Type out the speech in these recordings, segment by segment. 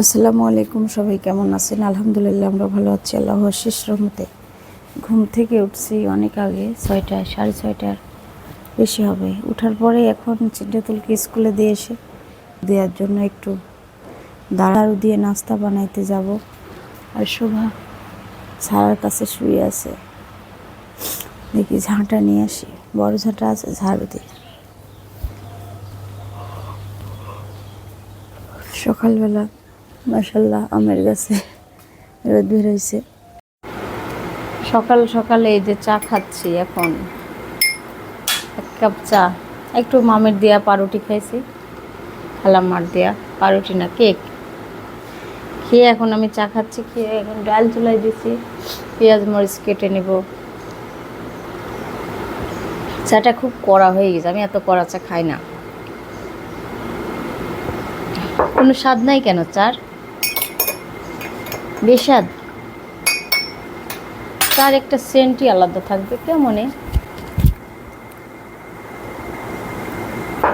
আসসালামু আলাইকুম, সবাই কেমন আছেন? আলহামদুলিল্লাহ, আমরা ভালো আছি আল্লাহ শেষ রহমতে। ঘুম থেকে উঠছি অনেক আগে, ছয়টায়, সাড়ে ছয়টার বেশি হবে। উঠার পরে এখন চিন্তাতুলকে স্কুলে দিয়ে এসে দেওয়ার জন্য একটু দাঁড়ারু দিয়ে নাস্তা বানাইতে যাব। আর শোভা ঝাড়ার কাছে শুয়ে আছে। দেখি ঝাঁটা নিয়ে আসি। বড় ঝাঁটা আছে, ঝাড়ু দিয়ে। সকালবেলা মাসাল্লাহ আমের গাছে রোদ বের হয়েছে সকাল সকালে এই যে চা খাচ্ছি এখন, এক কাপ চা। একটু মামের দেয়া পাউরুটি খাইছি খালাম্মার দেয়া। পাউরুটি না, কেক। খেয়ে এখন আমি চা খাচ্ছি, খেয়ে এখন ডাল চুলাই দিছি, পেঁয়াজ মরিচ কেটে নেব। চাটা খুব কড়া হয়ে গেছে, আমি এত কড়া চা খাই না। কোনো স্বাদ নাই কেন চার? বেস্বাদ তার একটা সেন্টই আলাদা থাকবে, কেমনে?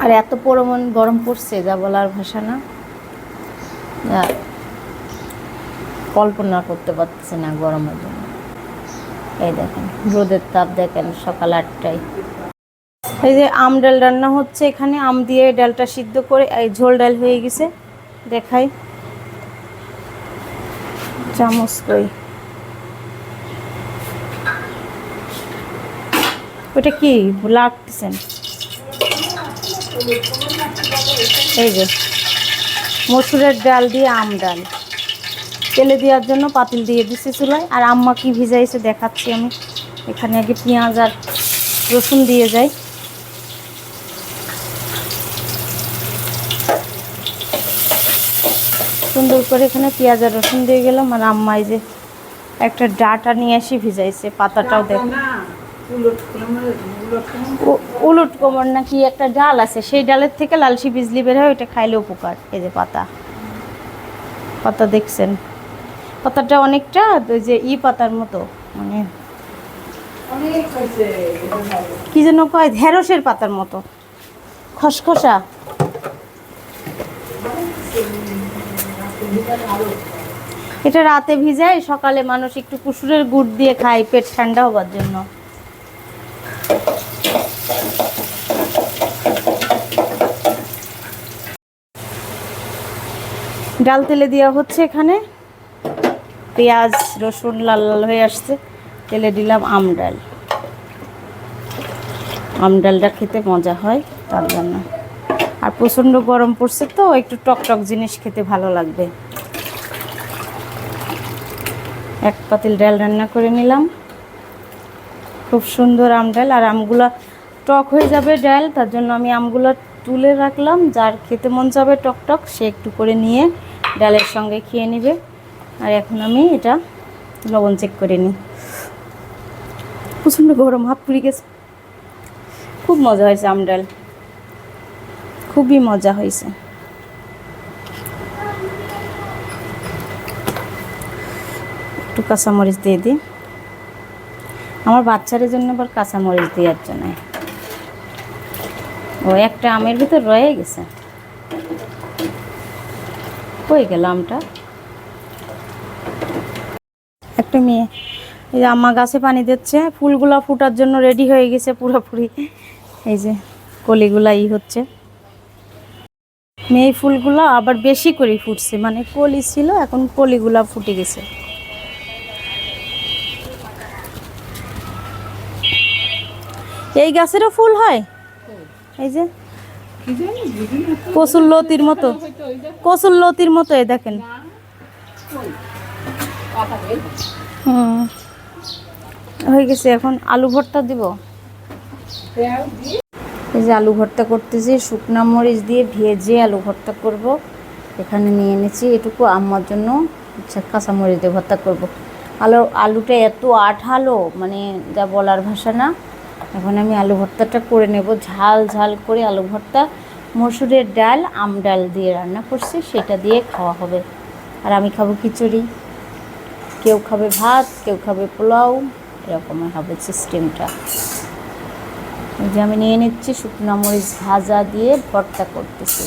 আর এত পরমন গরম পড়ছে, যা বলার ভাষা না। কল্পনা করতে পারতেছে না গরমের জন্য। এই দেখেন, রোদের তাপ দেখেন সকাল আটটায়। এই যে আম ডাল রান্না হচ্ছে এখানে, আম দিয়ে ডালটা সিদ্ধ করে, এই ঝোল ডাল হয়ে গেছে, দেখাই। চামচ কই? ওটা কি? লাগতেছেন এই যে, মসুরের ডাল দিয়ে আম ডাল। তেলে দেওয়ার জন্য পাতিল দিয়ে দিছি চুলায়। আর আম্মা কি ভিজাইছে দেখাচ্ছি আমি। এখানে আগে পেঁয়াজ আর রসুন দিয়ে যাই। সুন্দর করে এখানে পেঁয়াজ আর রসুন দিয়ে গেলাম আর আম্মা এই যে একটা ডাটা নিয়ে আসি ভিজাইছে পাতাটাও দেখ। উলট কোমর নাকি একটা ডাল আছে সেই ডালের থেকে লালসি বিজলি বের হয় ওইটা খাইলে উপকার এই যে পাতা। পাতা দেখছেন? পাতাটা অনেকটা ওই যে ই পাতার মতো মানে কি যেন কয় ঢেঁড়সের পাতার মতো। খসখসা। এটা রাতে ভিজায় সকালে মানুষ একটু কুসুরের গুড় দিয়ে খায়, পেট ঠান্ডা হবার জন্য। ডাল তেলে দেওয়া হচ্ছে এখানে। পেঁয়াজ, রসুন লাল লাল হয়ে আসছে, তেলে দিলাম আম ডাল। আম ডালটা খেতে মজা হয়, তার জন্য। আর প্রচণ্ড গরম পড়ছে তো, একটু টক টক জিনিস খেতে ভালো লাগবে। এক পাতিল ডাল রান্না করে নিলাম। খুব সুন্দর আম ডাল, আর আমগুলা টক হয়ে যাবে ডাল, তার জন্য আমি আমগুলো তুলে রাখলাম। যার খেতে মন যাবে টক টক, সে একটু করে নিয়ে ডালের সঙ্গে খেয়ে নেবে। আর এখন আমি এটা লবণ চেক করে নিই। প্রচণ্ড গরম, হাত পুড়ে গেছে। খুব মজা হয়েছে আম ডাল। খুবই মজা হয়েছে। একটু কাঁচামরিচ দিয়ে দিই। আমার বাচ্চার জন্য আবার কাঁচামরিচ দেওয়ার জন্য। ও একটা আমের ভিতর রয়ে গেছে। কই গেল আমটা? একটা মেয়ে। এই যে আম্মা গাছে পানি দিচ্ছে, ফুলগুলা ফুটার জন্য রেডি হয়ে গেছে পুরোপুরি। এই যে কলিগুলা ই হচ্ছে। মেয়ে ফুলগুলা আবার বেশি করে ফুটছে মানে কলি ছিল, এখন কলিগুলা ফুটে গেছে। এই গাছেরও ফুল হয়? এই যে কচুর লতির মতো। কচুর লতির মতো এই দেখেন। হুম। হয়ে গেছে, এখন আলু ভর্তা দিব। এই যে আলু ভর্তা করতেছি, শুকনা মরিচ দিয়ে ভেজে আলু ভর্তা করব। এখানে নিয়ে এনেছি এটুকু, আম্মার জন্য কাঁচা মরিচ দিয়ে ভর্তা করব। আলু, আলুটা এত আঠালো মানে যা বলার ভাষা না। এখন আমি আলু ভর্তাটা করে নেব। ঝাল ঝাল করে আলু ভর্তা, মসুরের ডাল, আম ডাল দিয়ে রান্না করছি, সেটা দিয়ে খাওয়া হবে। আর আমি খাব খিচুড়ি। কেউ খাবে ভাত, কেউ খাবে পোলাও, এরকমই হবে সিস্টেমটা। যে আমি নিয়ে নিচ্ছি শুকনো মরিচ ভাজা দিয়ে ভর্তা করতেছি।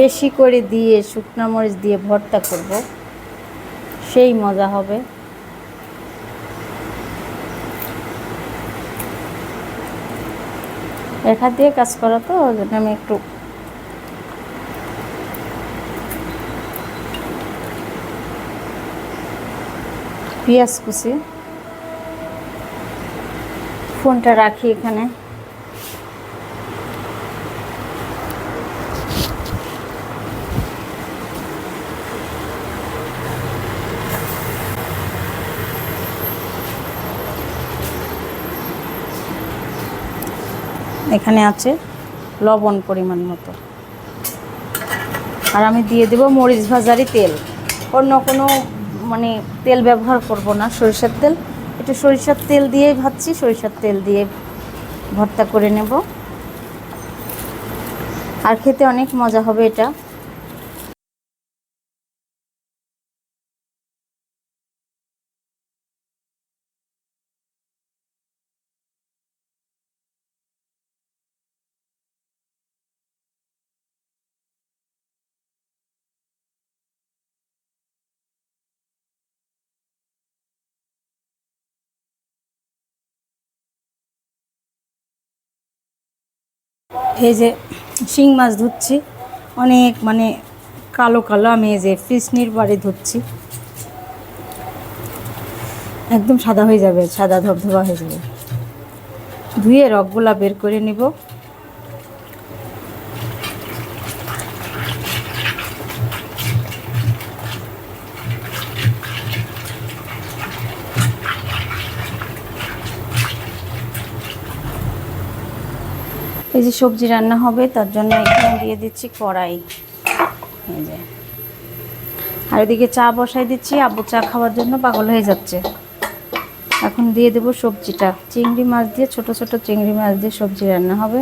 বেশি করে দিয়ে শুকনা মরিচ দিয়ে ভর্তা করব। সেই মজা হবে। হাত দিয়ে কাজ করা তো আমি একটু পেঁয়াজ কুচি। ফোনটা রাখি এখানে। এখানে আছে লবণ পরিমাণ মতো। আর আমি দিয়ে দেব মরিচ ভাজারি তেল। অন্য কোনো মানে তেল ব্যবহার করব না, সরিষার তেল। একটু সরিষার তেল দিয়েই ভাজছি, সরিষার তেল দিয়ে ভর্তা করে নেব। আর খেতে অনেক মজা হবে এটা। এই যে শিং মাছ ধুচ্ছি, অনেক মানে কালো কালো আমি এই যে ফিসনির বাড়ি ধুচ্ছি। একদম সাদা হয়ে যাবে, সাদা ধবধবা হয়ে যাবে। ধুয়ে রকগুলা বের করে নিব। এই যে সবজি রান্না হবে, তার জন্য এখানে দিয়ে দিচ্ছি কড়াই। আর এদিকে চা বসাই দিচ্ছি, আব্বু চা খাওয়ার জন্য পাগল হয়ে যাচ্ছে। এখন দিয়ে দেবো সবজিটা। চিংড়ি মাছ দিয়ে, ছোট ছোট চিংড়ি মাছ দিয়ে সবজি রান্না হবে।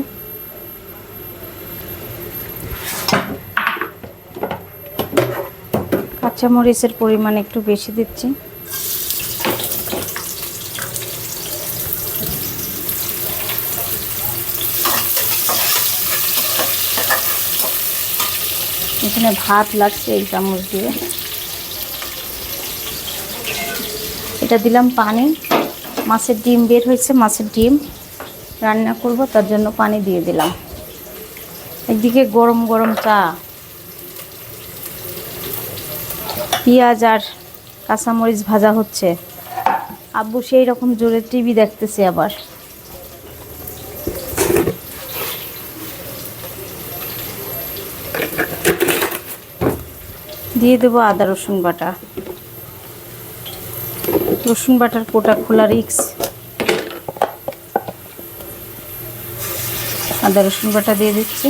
কাঁচামরিচের পরিমাণ একটু বেশি দিচ্ছি। এখানে ভাত লাগছে এই চামচ দিয়ে। এটা দিলাম পানি। মাছের ডিম বের হয়েছে, মাছের ডিম রান্না করব, তার জন্য পানি দিয়ে দিলাম। একদিকে গরম গরম চা, পেঁয়াজ আর কাঁচামরিচ ভাজা হচ্ছে। আব্বু সেই রকম জোরে টিভি দেখতেছে আবার। দিয়ে দেবো আদা, রসুন বাটা। রসুন বাটার কোটা খোলা রিক্স। আদা, রসুন বাটা দিয়ে দিচ্ছি।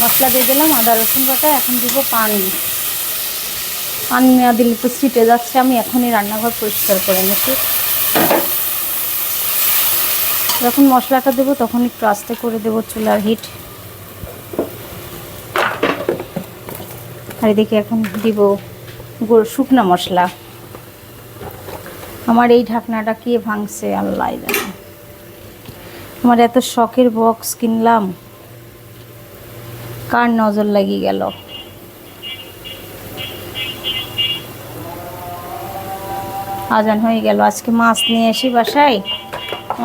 মশলা দিয়ে দিলাম, আদা, রসুন বাটা, এখন দিব পানি। পানি না দিলে তো ছিটে যাচ্ছে, আমি এখনই রান্নাঘর পরিষ্কার করে নিচ্ছি। যখন মশলাটা দেবো, তখন একটু আস্তে করে দেবো চুলার হিট আর এদিকে এখন দিব শুকনা মশলা। আমার এই ঢাকনাটা কে ভাঙছে, আল্লাহ আমার এত শখের বক্স কিনলাম, কার নজর লাগিয়ে গেল? আজান হয়ে গেল, আজকে মাছ নিয়ে আসি বাসায়।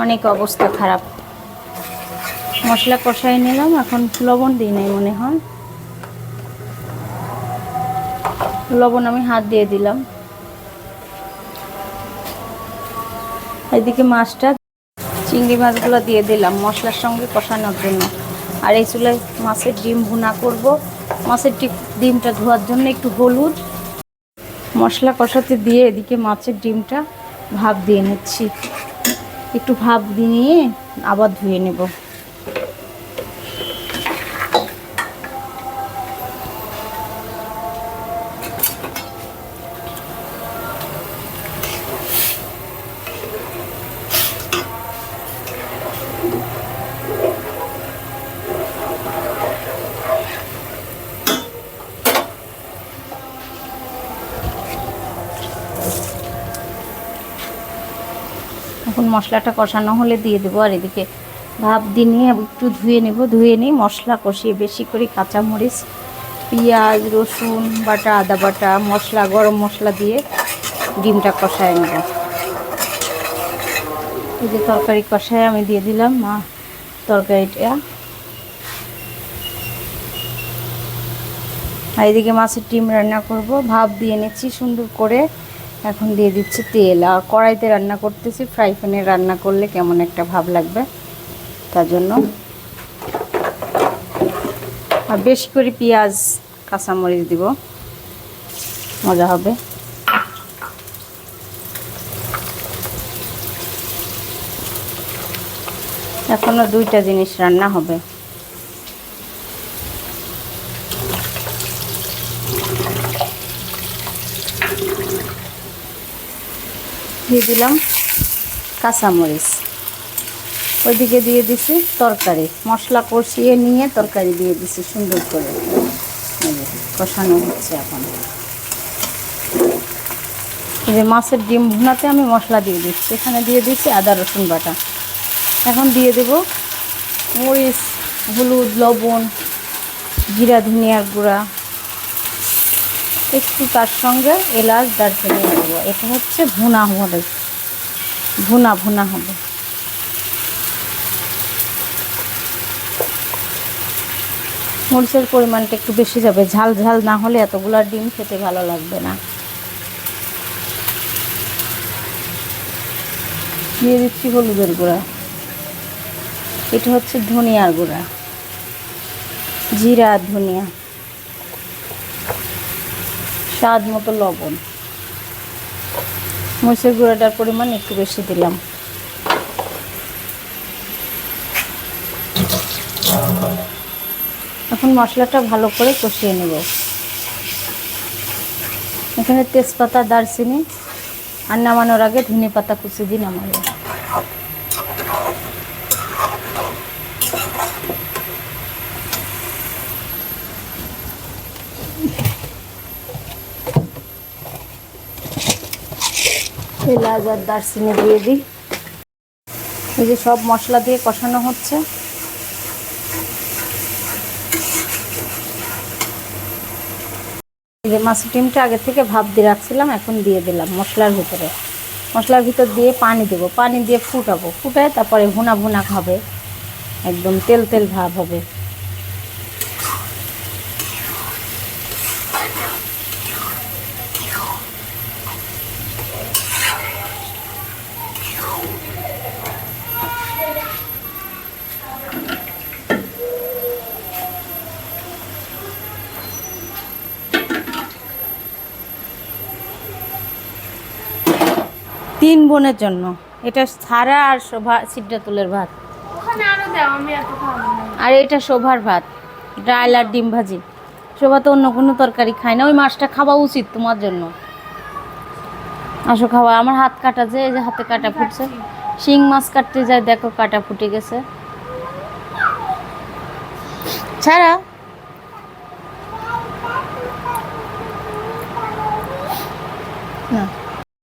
অনেক অবস্থা খারাপ। মশলা কষাই নিলাম, এখন লবণ দিই নাই মনে হয়। লবণ আমি হাত দিয়ে দিলাম। এদিকে মাছটা চিংড়ি মাছগুলো দিয়ে দিলাম মশলার সঙ্গে কষানোর জন্য। আর এই চুলায় মাছের ডিম ভুনা করব। মাছের ডিমটা ধোয়ার জন্য একটু হলুদ। মশলা কষাতে দিয়ে এদিকে মাছের ডিমটা ভাপ দিয়ে নিচ্ছি। একটু ভাব দিয়ে আবার ধুয়ে নেব। মশলাটা কষানো হলে দিয়ে দেবো। আর এদিকে ভাপ দিয়ে নিয়ে একটু ধুয়ে নেব। ধুয়ে নিই মশলা কষিয়ে বেশি করে কাঁচামরিচ, পেঁয়াজ, রসুন, বাটা, আদা বাটা, মশলা, গরম মশলা দিয়ে ডিমটা কষায় নেব। এই যে তরকারি কষায় আমি দিয়ে দিলাম, মা, তরকারিটা। আর এদিকে মাছের ডিম রান্না করব। ভাপ দিয়ে নিচ্ছি সুন্দর করে। এখন দিয়ে দিচ্ছি তেল আর কড়াইতে রান্না করতেছি ফ্রাই প্যানে রান্না করলে কেমন একটা ভাব লাগবে, তার জন্য। আর বেশি করে পেঁয়াজ, কাঁচামরিচ দিব, মজা হবে। এখনও দুইটা জিনিস রান্না হবে। দিয়ে দিলাম কাঁচামরিচ। ওইদিকে দিয়ে দিছি তরকারি। মশলা কষিয়ে নিয়ে তরকারি দিয়ে দিছি সুন্দর করে। কষানো হচ্ছে এখন। যে মাছের ডিম ভুনাতে আমি মশলা দিয়ে দিচ্ছি। এখানে দিয়ে দিচ্ছি আদা, রসুন বাটা। এখন দিয়ে দেব মরিচ, হলুদ, লবণ, জিরা, ধনিয়ার গুঁড়া। একটু তার সঙ্গে এলাচ দারচিনি দেবো। এটা হচ্ছে ভুনা হবে। ভুনা ভুনা হবে। মরিচের পরিমাণটা একটু বেশি যাবে। ঝাল ঝাল না হলে এতগুলা ডিম খেতে ভালো লাগবে না। দিয়ে দিচ্ছি হলুদের গুঁড়া। এটা হচ্ছে ধনিয়ার গুঁড়া। জিরা ধনিয়া। স্বাদ মতো লবণ। মরিচের গুঁড়াটার পরিমাণ একটু বেশি দিলাম। এখন মশলাটা ভালো করে কষিয়ে নেব। এখানে তেজপাতা, দারচিনি আর নামানোর আগে ধনে পাতা কুচি দিয়ে নামাবো। এলাচ আর দারচিনি দিয়ে দিই। এই যে সব মশলা দিয়ে কষানো হচ্ছে। এই যে মাছের ডিমটা আগে থেকে ভাপ দিয়ে রাখছিলাম, এখন দিয়ে দিলাম মশলার ভিতরে। মশলার ভিতর দিয়ে পানি দেবো, পানি দিয়ে ফুটাবো। ফুটায় তারপরে ভুনা ভুনা খাবে। একদম তেল তেল ভাব হবে। তিন বোনের জন্য। এটা সারা আর শোভা সিদ্ধা তুলের ভাত আরও এটা শোভার ভাত ডাল আর ডিম ভাজি। শোভা তো অন্য কোনো তরকারি খায় না ওই মাছটা খাওয়া উচিত তোমার জন্য। আসো খাওয়া আমার হাত কাটা যে এই যে হাতে কাটা ফুটছে। শিং মাছ কাটতে যায় দেখো কাটা ফুটে গেছে। ছাড়া। না।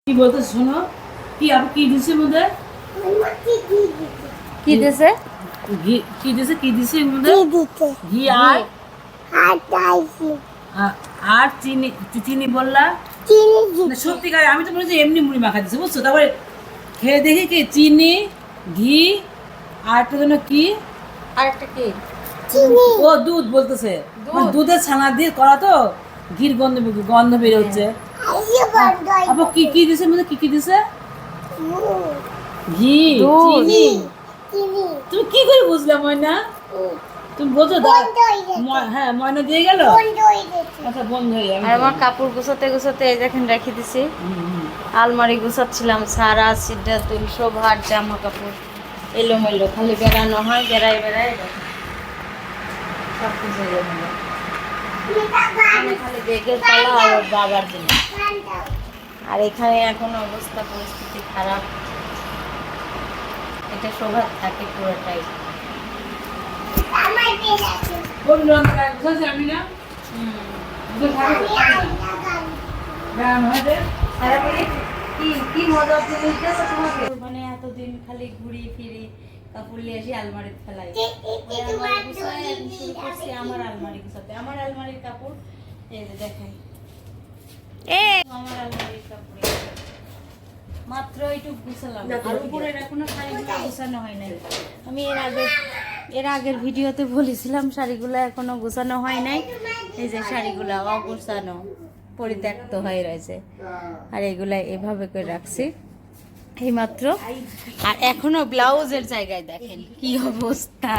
কি বলতে শোনো? কি আর কি দিছে মধ্যে কি দিছে? ঘি কি দিছে কি দিছে মধ্যে? ঘি আর? আ- আর চিনি চিনি বললা? না, সত্যিকার আমি তো বলেছি এমনি মুড়ি মাখা দিছে বুঝছ? তারপরে খেয়ে দেখি কি চিনি ঘি আর একটা যেন কি? আরেকটা কি? ও দুধ বলতেছে। মানে দুধের ছানা দিয়ে করা তো ঘির গন্ধ গন্ধ বের হচ্ছে। আবার কি কি দিছে মধ্যে? কি কি দিছে? ঘি চিনি। তুমি কি করে বুঝলে ময়না? তুমি বোঝো দা হ্যাঁ ময়না দিয়ে গেল? আচ্ছা বন্ধ হয়ে যাবে। আমার কাপড় গুছাতে গুছাতে এই দেখেন রেখে দিছি। আলমারি গুছাচ্ছিলাম সারা সিদ্ধা তুল শোভার জামা কাপড়। এলো এলোমেলো খালি বেড়ানো হয় বেড়াই বেড়াই দেখেন। সব কিছু এলোমেলো। খালি পালা আর বাবার জন্য। আর এখানে এখন অবস্থা পরিস্থিতি খারাপ। এটা শোভার থাকে পুরোটাই। দিয়েছে তোমাকে? মানে এতদিন খালি ঘুরি ফিরি কাপড় নিয়ে আসি আলমারিতে ফেলাই। আমার আলমারি গুছাতে। আমার আলমারির কাপড় এই যে দেখাই এই। মাত্র গুছালাম। আর এখনও শাড়িগুলো গুছানো হয় নাই। আমি এর আগে এর আগের ভিডিওতে বলেছিলাম শাড়িগুলো এখনও গোছানো হয় নাই। এই যে শাড়িগুলো অগোছানো পরিত্যক্ত হয়ে রয়েছে। আর এগুলা এভাবে করে রাখছি এইমাত্র। আর এখনও ব্লাউজের জায়গায় দেখেন কি অবস্থা।